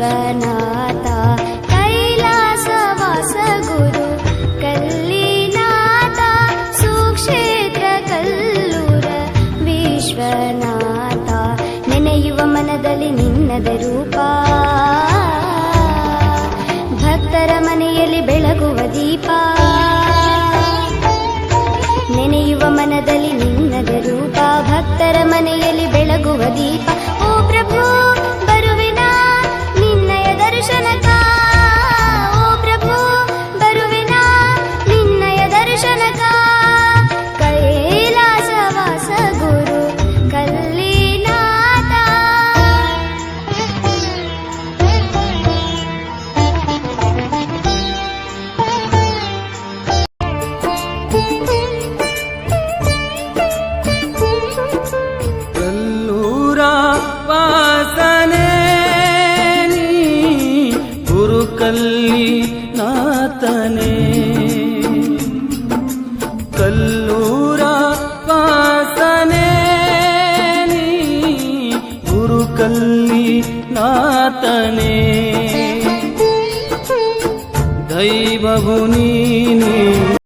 ವಿಶ್ವನಾಥ ಕೈಲಾಸವಾಸ ಗುರು ಕಲ್ಲಿನಾಥ ಸುಕ್ಷೇತ್ರ ಕಲ್ಲೂರ ವಿಶ್ವನಾಥ. ನೆನೆಯುವ ಮನದಲ್ಲಿ ನಿನ್ನದ ರೂಪ. दर्शनका कैलासवास गुरु कल्लीनाता कल्लूरा वासने नी गुरु कल्लीनातने ಗುರುಕಲ್ಲಿ ನಾತನೆ ದೈವವು ನೀನೇ